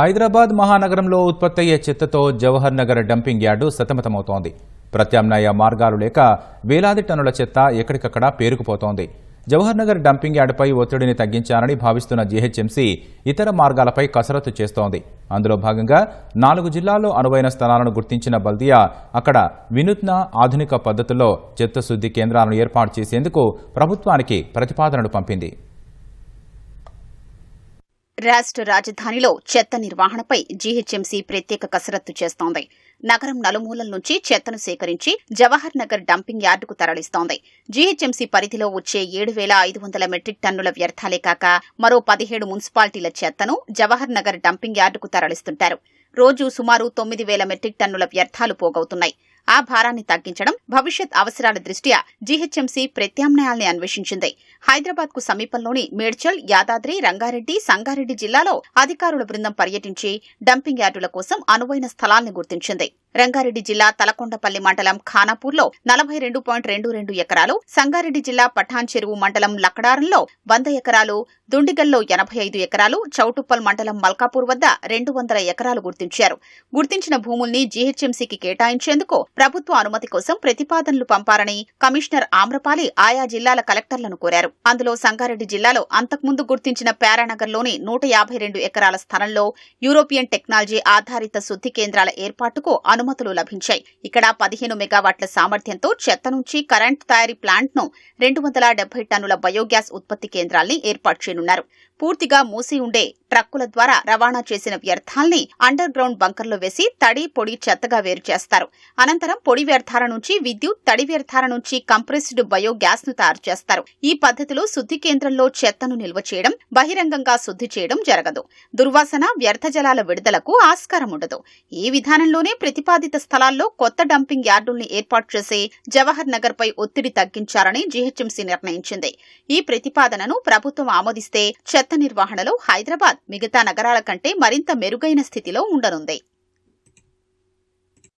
హైదరాబాద్ మహానగరంలో ఉత్పత్తయ్యే చెత్తతో జవహర్ నగర్ డంపింగ్ యార్డు సతమతమవుతోంది. ప్రత్యామ్నాయ మార్గాలు లేక వేలాది టన్నుల చెత్త ఎక్కడికక్కడ పేరుకుపోతోంది. జవహర్ నగర్ డంపింగ్ యార్డుపై ఒత్తిడిని తగ్గించాలని భావిస్తున్న జీహెచ్ఎంసీ ఇతర మార్గాలపై కసరత్తు చేస్తోంది. అందులో భాగంగా నాలుగు జిల్లాల్లో అనువైన స్థలాలను గుర్తించిన బల్దియా అక్కడ వినూత్న ఆధునిక పద్ధతుల్లో చెత్త శుద్ధి కేంద్రాలను ఏర్పాటు చేసేందుకు ప్రభుత్వానికి ప్రతిపాదనలు పంపింది. రాష్ట్ర రాజధానిలో చెత్త నిర్వహణపై జీహెచ్ఎంసీ ప్రత్యేక కసరత్తు చేస్తోంది. నగరం నలుమూలల నుంచి చెత్తను సేకరించి జవహర్ నగర్ డంపింగ్ యార్డుకు తరలిస్తోంది. జీహెచ్ఎంసీ పరిధిలో వచ్చే ఏడు వేల ఐదు వందల మెట్రిక్ టన్నుల వ్యర్థాలే కాక మరో పదిహేడు మున్సిపాలిటీల చెత్తను జవహర్ నగర్ డంపింగ్ యార్డుకు తరలిస్తుంటారు. రోజు సుమారు తొమ్మిది వేల మెట్రిక్ టన్నుల వ్యర్థాలు పోగవుతున్నాయి. ఆ భారాన్ని తగ్గించడం భవిష్యత్ అవసరాల దృష్ట్యా జీహెచ్ఎంసీ ప్రత్యామ్నాయాల్ని అన్వేషించింది. హైదరాబాద్కు సమీపంలోని మేడ్చల్ యాదాద్రి రంగారెడ్డి సంగారెడ్డి జిల్లాలో అధికారుల బృందం పర్యటించి డంపింగ్ యార్డుల కోసం అనువైన స్థలాల్ని గుర్తించింది. రంగారెడ్డి జిల్లా తలకొండపల్లి మండలం ఖానాపూర్లో నలభై రెండు పాయింట్ రెండు రెండు ఎకరాలు సంగారెడ్డి జిల్లా పఠాన్ చెరువు మండలం లక్కడారంలో వంద ఎకరాలు దుండిగల్లో ఎనభై ఐదు ఎకరాలు చౌటుప్పల్ మండలం మల్కాపూర్ వద్ద రెండు వందల ఎకరాలు గుర్తించారు. గుర్తించిన భూముల్ని జీహెచ్ఎంసీకి కేటాయించేందుకు ప్రభుత్వ అనుమతి కోసం ప్రతిపాదనలు పంపారని కమిషనర్ ఆమ్రపాలి ఆయా జిల్లాల కలెక్టర్లను కోరారు. అందులో సంగారెడ్డి జిల్లాలో అంతకుముందు గుర్తించిన ప్యారానగర్లోని నూట యాభై రెండు ఎకరాల స్థలంలో యూరోపియన్ టెక్నాలజీ ఆధారిత శుద్ధి కేంద్రాల ఏర్పాటుకు అనుమతులు లభించాయి. ఇక్కడ పదిహేను మెగావాట్ల సామర్థ్యంతో చెత్త నుంచి కరెంట్ తయారీ ప్లాంట్ను రెండు వందల డెబ్బై టన్నుల బయోగ్యాస్ ఉత్పత్తి కేంద్రాల్ని ఏర్పాటు చేయనున్నారు. పూర్తిగా మూసి ఉండే ట్రక్కుల ద్వారా రవాణా చేసిన వ్యర్థాల్ని అండర్ గ్రౌండ్ బంకర్లో వేసి తడి పొడి చెత్తగా వేరు చేస్తారు. అనంతరం పొడి వ్యర్థాల నుంచి విద్యుత్ తడి వ్యర్థాల నుంచి కంప్రెస్డ్ బయోగ్యాస్ను తయారు చేస్తారు. ఈ పద్ధతిలో శుద్ధి కేంద్రంలో చెత్తను నిల్వ చేయడం బహిరంగంగా శుద్ధి చేయడం జరగదు. దుర్వాసన వ్యర్థ జలాల విడుదలకు ఆస్కారం ఉండదు. ఈ విధానంలోనే ప్రతిపాదిత స్థలాల్లో కొత్త డంపింగ్ యార్డుల్ని ఏర్పాటు చేసి జవహర్ నగర్ పై ఒత్తిడి తగ్గించాలని జీహెచ్ఎంసీ నిర్ణయించింది. ఈ ప్రతిపాదనను ప్రభుత్వం ఆమోదిస్తే చెత్త నిర్వహణలో హైదరాబాద్ మిగతా నగరాల కంటే మరింత మెరుగైన స్థితిలో ఉండనుంది.